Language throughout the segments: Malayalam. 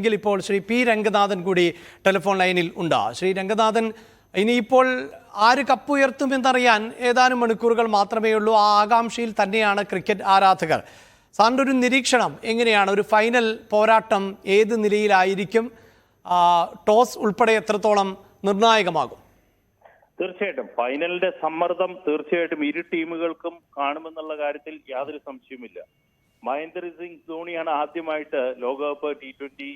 എങ്കിൽ ഇപ്പോൾ ശ്രീ പി രംഗനാഥൻ കൂടി ടെലിഫോൺ ലൈനിൽ ഉണ്ട്. ശ്രീ രംഗനാഥൻ ഇനിയിപ്പോൾ ആര് കപ്പുയർത്തുമെന്നറിയാൻ ഏതാനും മണിക്കൂറുകൾ മാത്രമേ ഉള്ളൂ. ആ ആകാംക്ഷയിൽ തന്നെയാണ് ക്രിക്കറ്റ് ആരാധകർ. സാറിന്റെ ഒരു നിരീക്ഷണം എങ്ങനെയാണ്? ഒരു ഫൈനൽ പോരാട്ടം ഏത് നിലയിലായിരിക്കും? ടോസ് ഉൾപ്പെടെ എത്രത്തോളം നിർണായകമാകും? തീർച്ചയായിട്ടും. ഫൈനലിന്റെ സമ്മർദ്ദം തീർച്ചയായിട്ടും ഇരു ടീമുകൾക്കും കാണുമെന്നുള്ള കാര്യത്തിൽ യാതൊരു സംശയവുമില്ല. മഹേന്ദ്ര സിംഗ് ധോണിയാണ് ആദ്യമായിട്ട് ലോകകപ്പ് ടി ട്വന്റി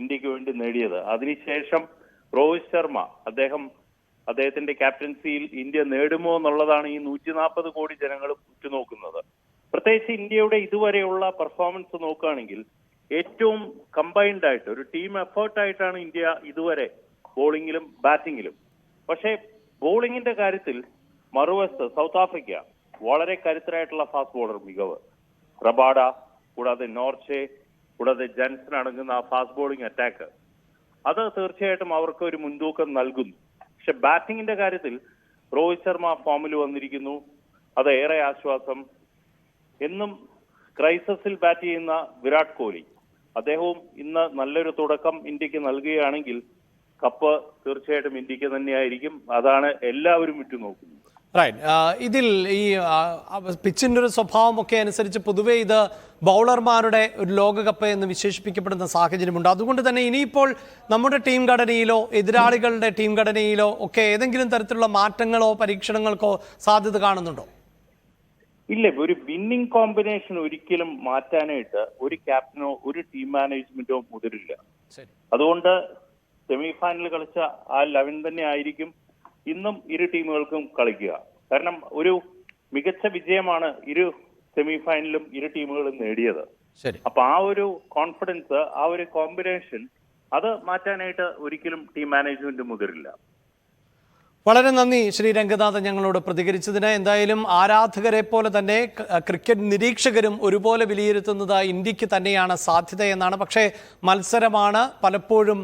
ഇന്ത്യയ്ക്ക് വേണ്ടി നേടിയത്. അതിനുശേഷം രോഹിത് ശർമ്മ അദ്ദേഹം അദ്ദേഹത്തിന്റെ ക്യാപ്റ്റൻസിയിൽ ഇന്ത്യ നേടുമോ എന്നുള്ളതാണ് ഈ നൂറ്റി നാൽപ്പത് കോടി ജനങ്ങൾ ഉറ്റുനോക്കുന്നത്. പ്രത്യേകിച്ച് ഇന്ത്യയുടെ ഇതുവരെയുള്ള പെർഫോമൻസ് നോക്കുകയാണെങ്കിൽ ഏറ്റവും കമ്പൈൻഡ് ആയിട്ട് ഒരു ടീം എഫേർട്ടായിട്ടാണ് ഇന്ത്യ ഇതുവരെ ബോളിങ്ങിലും ബാറ്റിങ്ങിലും പക്ഷേ ബോളിങ്ങിന്റെ കാര്യത്തിൽ മറുവശത്ത് സൗത്ത് ആഫ്രിക്ക വളരെ കരുത്തരായിട്ടുള്ള ഫാസ്റ്റ് ബോളർ മികവ്. റബാഡ കൂടാതെ നോർച്ചെ കൂടാതെ ജൻസൺ അടങ്ങുന്ന ആ ഫാസ്റ്റ് ബോളിംഗ് അറ്റാക്ക് അത് തീർച്ചയായിട്ടും അവർക്ക് ഒരു മുൻതൂക്കം നൽകുന്നു. പക്ഷെ ബാറ്റിംഗിന്റെ കാര്യത്തിൽ രോഹിത് ശർമ്മ ഫോമിൽ വന്നിരിക്കുന്നു. അത് ഏറെ ആശ്വാസം. എന്നും ക്രൈസസിൽ ബാറ്റ് ചെയ്യുന്ന വിരാട് കോഹ്ലി അദ്ദേഹവും ഇന്ന് നല്ലൊരു തുടക്കം ഇന്ത്യയ്ക്ക് നൽകുകയാണെങ്കിൽ കപ്പ് തീർച്ചയായിട്ടും ഇന്ത്യയ്ക്ക് തന്നെയായിരിക്കും. അതാണ് എല്ലാവരും ഉറ്റുനോക്കുന്നത് റൈറ്റ് ഇതിൽ ഈ പിച്ചിന്റെ ഒരു സ്വഭാവമൊക്കെ അനുസരിച്ച് പൊതുവേ ഇത് ബൗളർമാരുടെ ഒരു ലോകകപ്പ് എന്ന് വിശേഷിപ്പിക്കപ്പെടുന്ന സാഹചര്യമുണ്ട്. അതുകൊണ്ട് തന്നെ ഇനിയിപ്പോൾ നമ്മുടെ ടീം ഘടനയിലോ എതിരാളികളുടെ ടീം ഘടനയിലോ ഒക്കെ ഏതെങ്കിലും തരത്തിലുള്ള മാറ്റങ്ങളോ പരീക്ഷണങ്ങൾക്കോ സാധ്യത കാണുന്നുണ്ടോ? ഇല്ല ഒരു വിന്നിംഗ് കോമ്പിനേഷൻ ഒരിക്കലും മാറ്റാനായിട്ട് ഒരു ക്യാപ്റ്റനോ ഒരു ടീം മാനേജ്മെന്റോ മുതിരില്ല. അതുകൊണ്ട് സെമി ഫൈനൽ കളിച്ച ആ ലെവൻ തന്നെ ആയിരിക്കും. ഇന്നും ഇരു ടീമുകൾക്കും കളിക്കുക. കാരണം ഒരു മികച്ച വിജയമാണ് ഇരു സെമി ഫൈനലും ഇരു ടീമുകളും നേടിയത്. അപ്പൊ ആ ഒരു കോൺഫിഡൻസ് ആ ഒരു കോമ്പിനേഷൻ അത് മാറ്റാനായിട്ട് ഒരിക്കലും ടീം മാനേജ്മെന്റ് മുതിരില്ല. വളരെ നന്ദി ശ്രീ രംഗനാഥൻ ഞങ്ങളോട് പ്രതികരിച്ചതിന്. എന്തായാലും ആരാധകരെ പോലെ തന്നെ ക്രിക്കറ്റ് നിരീക്ഷകരും ഒരുപോലെ വിലയിരുത്തുന്നത് ഇന്ത്യയ്ക്ക് തന്നെയാണ് സാധ്യത എന്നാണ് പക്ഷേ മത്സരമാണ് പലപ്പോഴും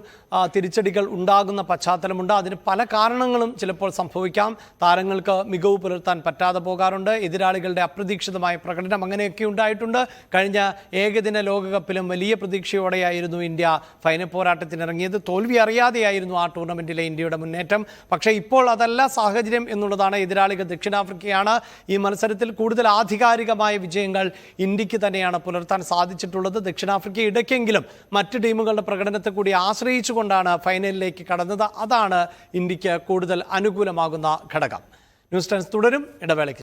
തിരിച്ചടികൾ ഉണ്ടാകുന്ന പശ്ചാത്തലമുണ്ട്. അതിന് പല കാരണങ്ങളും ചിലപ്പോൾ സംഭവിക്കാം. താരങ്ങൾക്ക് മികവ് പുലർത്താൻ പറ്റാതെ പോകാറുണ്ട്. എതിരാളികളുടെ അപ്രതീക്ഷിതമായ പ്രകടനം അങ്ങനെയൊക്കെ ഉണ്ടായിട്ടുണ്ട്. കഴിഞ്ഞ ഏകദിന ലോകകപ്പിലും വലിയ പ്രതീക്ഷയോടെയായിരുന്നു ഇന്ത്യ ഫൈനൽ പോരാട്ടത്തിനിറങ്ങിയത്. തോൽവി അറിയാതെയായിരുന്നു ആ ടൂർണമെന്റിലെ ഇന്ത്യയുടെ മുന്നേറ്റം. പക്ഷേ അതല്ല സാഹചര്യം എന്നുള്ളതാണ് എതിരാളികൾ ദക്ഷിണാഫ്രിക്കയാണ്. ഈ മത്സരത്തിൽ കൂടുതൽ ആധികാരികമായ വിജയങ്ങൾ ഇന്ത്യയ്ക്ക് തന്നെയാണ് പുലർത്താൻ സാധിച്ചിട്ടുള്ളത്. ദക്ഷിണാഫ്രിക്ക ഇടയ്ക്കെങ്കിലും മറ്റ് ടീമുകളുടെ പ്രകടനത്തെ കൂടി ആശ്രയിച്ചുകൊണ്ടാണ് ഫൈനലിലേക്ക് കടന്നത്. അതാണ് ഇന്ത്യയ്ക്ക് കൂടുതൽ അനുകൂലമാകുന്ന ഘടകം. ന്യൂസ് ടൈംസ് തുടരും. ഇടവേളയ്ക്ക്